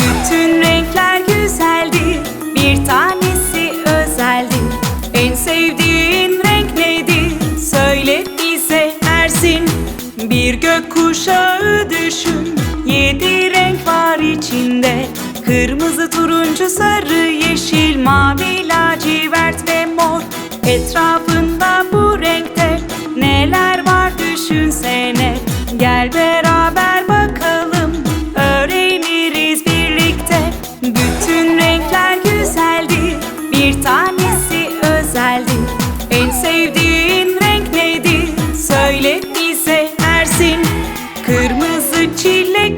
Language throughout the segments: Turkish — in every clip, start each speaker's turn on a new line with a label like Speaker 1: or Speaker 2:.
Speaker 1: Bütün renkler güzeldir Bir tanesi özeldir En sevdiğin renk nedir? Söyle bize Ersin. Bir gökkuşağı düşün Yedi renk var içinde. Kırmızı, turuncu, sarı, yeşil, mavi, lacivert ve mor. Etrafın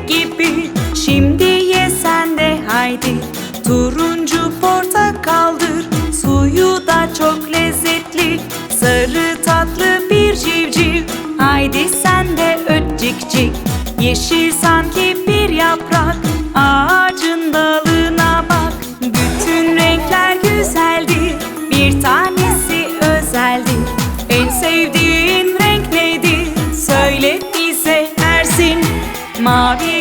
Speaker 1: gibi. Şimdi ye sen de haydi. Turuncu portakaldır suyu da çok lezzetli. Sarı tatlı bir civciv haydi sen de öt cik cik Yeşil sanki bir yaprak ağacın dalına bak. Bütün renkler güzeldir bir tanesi özeldir En sevdiğin renk nedir söyle bize Ersin. Mavi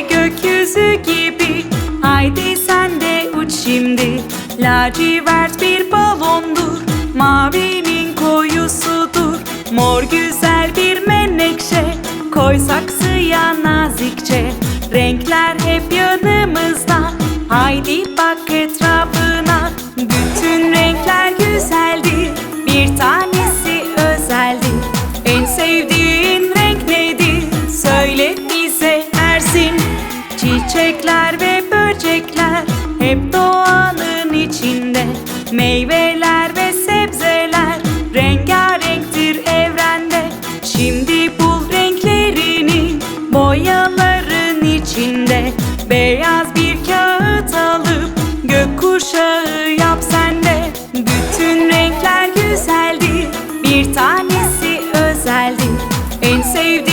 Speaker 1: gökyüzü gibi. Haydi sen de uç şimdi. Lacivert bir balondur. Mavinin koyusudur. Mor güzel bir menekşe. Koy saksıya nazikçe. Renkler hep yanımızda ve böcekler Hep doğanın içinde. Meyveler ve sebzeler Rengarenktir evrende. Şimdi bul renklerini Boyaların içinde. Beyaz bir kağıt alıp Gökkuşağı yap sen Bütün renkler güzeldir Bir tanesi özeldir. En sevdiğin